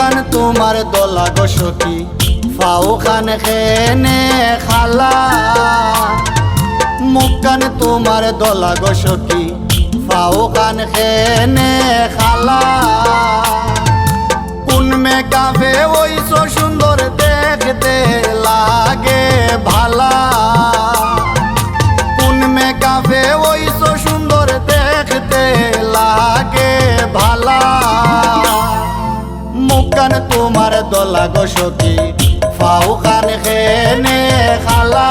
মুখান তোমার দলা গসকি ফাও খান খেনে খালা। মুখান তোমার দলা গসকি ফাও খান খেনে খালা। কোন মে কাফে ওই সুন্দর দেখতে লাগে। মুখান তোমার দলা গসকি ফাউ খান খেনে খালা।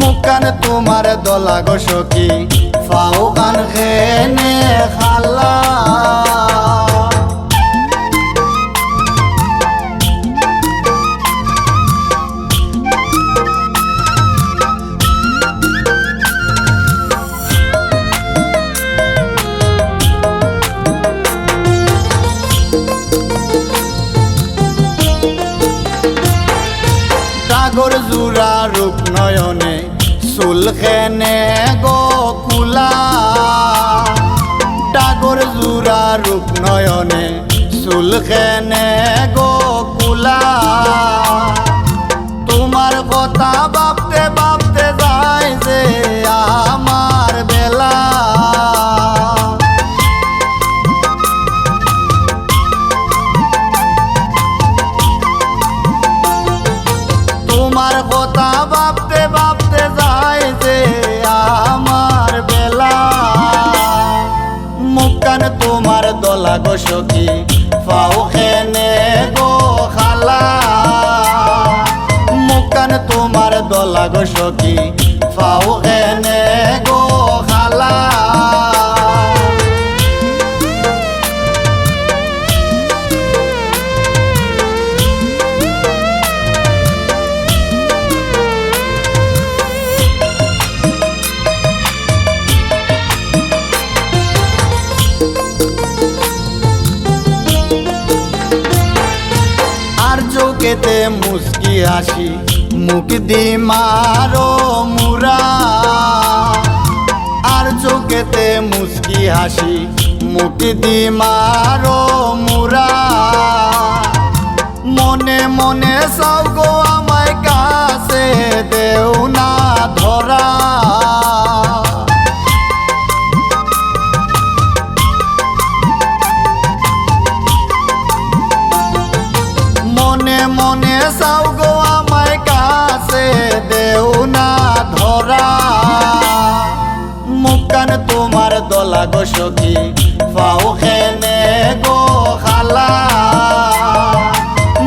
মুখান তোমার দলা গসকি ফাউ খান খেনে খালা। সুলখেনে গোকুলা ডাগর জুরা রূপ নয়নে সুলখেনে গোকুলা মুখান তোমার দলা গো গসকি ফাও খেনে গো খালা। চৌকেতে মুস্কি হাসি দি মারো মুরা। আর চৌকেতে মুস্কি হাসি দি মারো মুরা। মনে মনে সব আমায় কাছে দেও না ধরা। মনে মনে চাও ফাও খেনে গো খালা।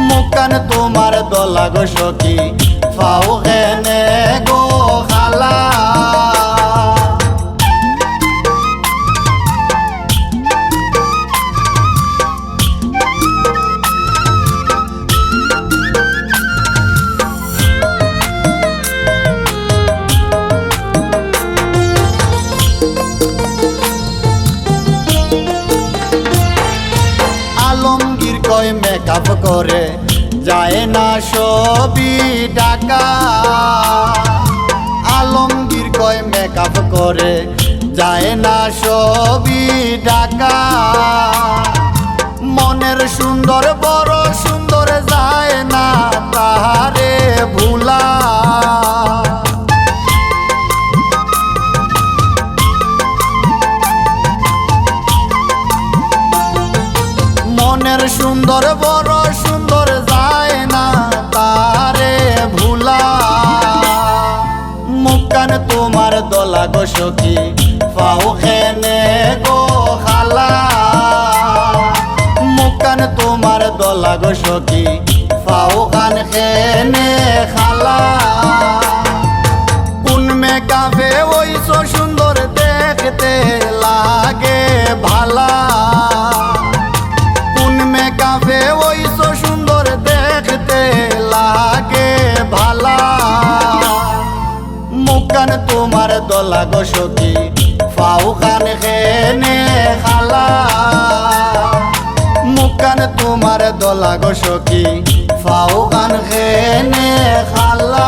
মুখান তোমার দলা গো সখী। আলমগীর কয় মেকআপ করে, যায় না সবি টাকা আলমগীর কয় মেকআপ করে, যায় না সবি ডাকা মনের সুন্দর বড় সুন্দর যায় না তারে ভুলা। মুখান তোমার দলা গো সখী ফাও খেনে গো খালা। মুখান তোমার দলা গো সখী ফাও খান খেনে খালা। কোন মে কাফে ওই সুন্দর দেখতে লাগে মুখান তোমার দলা গো সখী। ফাউ খান খেনে খালা। মুখান তোমার দলা গো সখী। ফাউ খান খেনে খালা।